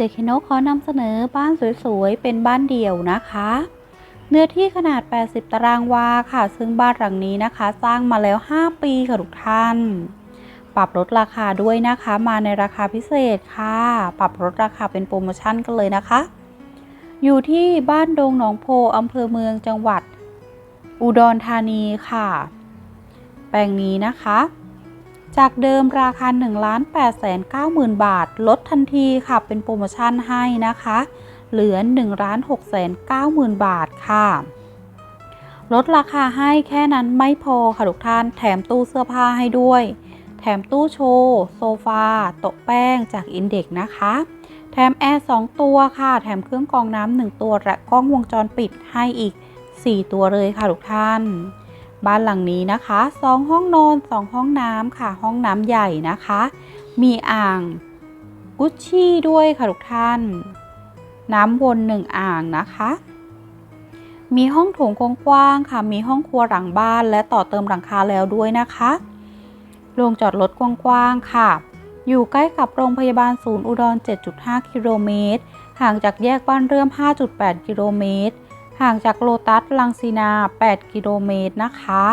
เจคิโนขอนำเสนอบ้านสวยๆ เป็นบ้านเดี่ยวนะคะ เนื้อที่ขนาด 80 ตารางวาค่ะ ซึ่งบ้านหลังนี้นะคะ สร้างมาแล้ว 5 ปีค่ะทุกท่าน ปรับลดราคาด้วยนะคะ มาในราคาพิเศษค่ะ ปรับลดราคาเป็นโปรโมชั่นกันเลยนะคะ อยู่ที่บ้านดงหนองโพอำเภอเมืองจังหวัด อุดรธานีค่ะ แปลงนี้นะคะ จากเดิมราคา 1 8 9 0 0 0 0 บาท ลดทันทีค่ะ เป็นโปรโมชั่นให้นะคะ เหลือ 1 6 9 0 0 0 0 บาทค่ะ ลดราคาให้แค่นั้นไม่พอค่ะทุกท่าน แถมตู้เสื้อผ้าให้ด้วย แถมตู้โชว์ โซฟา โต๊ะแป้งจากอินเด็กนะคะ แถมแอร์ 2 ตัวค่ะ แถมเครื่องกรองน้ำ1ตัว และกล้องวงจรปิดให้อีก 4 ตัวเลยค่ะทุกท่าน บ้านหลังนี้นะคะ 2 ห้องนอน 2 ห้องน้ำค่ะ ห้องน้ำใหญ่นะคะ มีอ่างกุชชี่ด้วยค่ะทุกท่าน น้ำวนหนึ่งอ่างนะคะ มีห้องโถงกว้างๆค่ะ มีห้องครัวหลังบ้านและต่อเติมหลังคาแล้วด้วยนะคะโรงจอดรถกว้างๆค่ะ อยู่ใกล้กับโรงพยาบาลศูนย์อุดร 7.5 กิโลเมตร ห่างจากแยกบ้านเรื่อม 5.8 กิโลเมตร ห่างจากโลตัสลังซีนา 8 กิโลเมตรนะคะ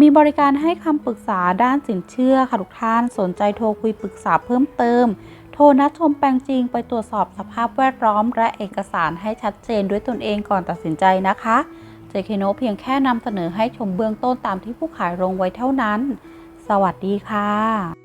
มีบริการให้คำปรึกษาด้านสินเชื่อค่ะทุกท่านสนใจโทรคุยปรึกษาเพิ่มเติม โทรนัดชมแปลงจริงไปตรวจสอบสภาพแวดล้อม และเอกสารให้ชัดเจนด้วยตนเองก่อนตัดสินใจนะคะ เจเคโนเพียงแค่นำเสนอให้ชมเบื้องต้นตามที่ผู้ขายลงไว้เท่านั้น สวัสดีค่ะ